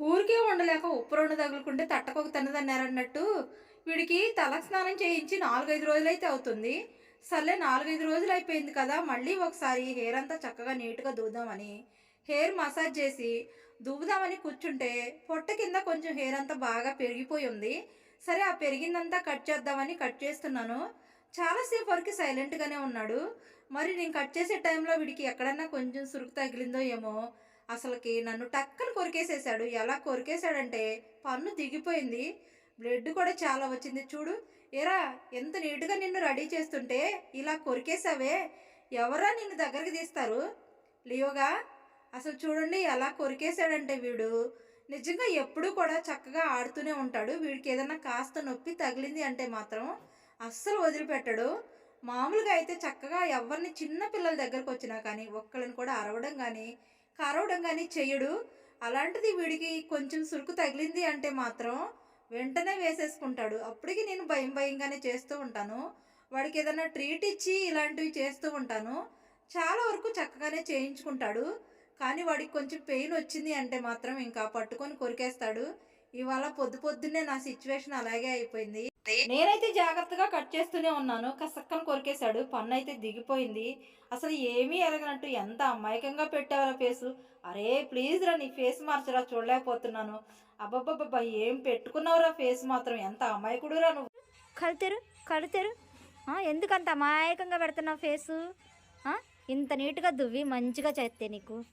ఊరికే ఉండలేక ఉప్పు రెండు తగులుకుంటే తట్టకొక తన్నదన్నారన్నట్టు వీడికి తలకు స్నానం చేయించి నాలుగైదు రోజులైతే అవుతుంది. సర్లే నాలుగైదు రోజులు అయిపోయింది కదా మళ్ళీ ఒకసారి హెయిర్ అంతా చక్కగా నీట్గా దూదామని హెయిర్ మసాజ్ చేసి దువ్వుదామని కూర్చుంటే పొట్ట కింద కొంచెం హెయిర్ అంతా బాగా పెరిగిపోయి ఉంది. సరే ఆ పెరిగిందంతా కట్ చేద్దామని కట్ చేస్తున్నాను. చాలాసేపు వరకు సైలెంట్గానే ఉన్నాడు. మరి నేను కట్ చేసే టైంలో వీడికి ఎక్కడన్నా కొంచెం సురుకు తగిలిందో ఏమో అసలుకి నన్ను టక్కని కొరికేసేసాడు. ఎలా కొరికేసాడంటే పన్ను దిగిపోయింది. బ్లడ్ కూడా చాలా వచ్చింది. చూడు ఏరా ఎంత నీట్గా నిన్ను రెడీ చేస్తుంటే ఇలా కొరికేసావే ఎవరా నిన్ను దగ్గరికి తీస్తారు? లియోగా అసలు చూడండి ఎలా కొరికేసాడంటే వీడు. నిజంగా ఎప్పుడూ కూడా చక్కగా ఆడుతూనే ఉంటాడు. వీడికి ఏదైనా కాస్త నొప్పి తగిలింది అంటే మాత్రం అస్సలు వదిలిపెట్టడు. మామూలుగా అయితే చక్కగా ఎవరిని చిన్న పిల్లల దగ్గరకు వచ్చినా కానీ ఒక్కళ్ళని కూడా అరవడం కానీ కరవడం కానీ చెయ్యడు. అలాంటిది వీడికి కొంచెం సురుకు తగిలింది అంటే మాత్రం వెంటనే వేసేసుకుంటాడు. అప్పటికి నేను భయం భయంగానే చేస్తూ ఉంటాను. వాడికి ఏదైనా ట్రీట్ ఇచ్చి ఇలాంటివి చేస్తూ ఉంటాను. చాలా వరకు చక్కగానే చేయించుకుంటాడు. కానీ వాడికి కొంచెం పెయిన్ వచ్చింది అంటే మాత్రం ఇంకా పట్టుకొని కొరికేస్తాడు. ఇవాళ పొద్దు పొద్దున్నే నా సిచ్యువేషన్ అలాగే అయిపోయింది. నేనైతే జాగ్రత్తగా కట్ చేస్తూనే ఉన్నాను. కసక్కన కొరికేశాడు. పన్ను అయితే దిగిపోయింది. అసలు ఏమీ ఎరగనట్టు ఎంత అమాయకంగా పెట్టావరా ఫేసు? అరే ప్లీజ్ రా నీ ఫేస్ మార్చరా చూడలేకపోతున్నాను. అబ్బబ్బబ్బబ్బా ఏం పెట్టుకున్నావురా ఫేస్ మాత్రం? ఎంత అమాయకుడురా నువ్వు. కళ్ళు తెరు కళ్ళు తెరు. ఆ, ఎందుకంత అమాయకంగా పెడుతున్నావు ఫేసు? ఆ, ఇంత నీట్గా దువ్వి మంచిగా చేస్తే నీకు.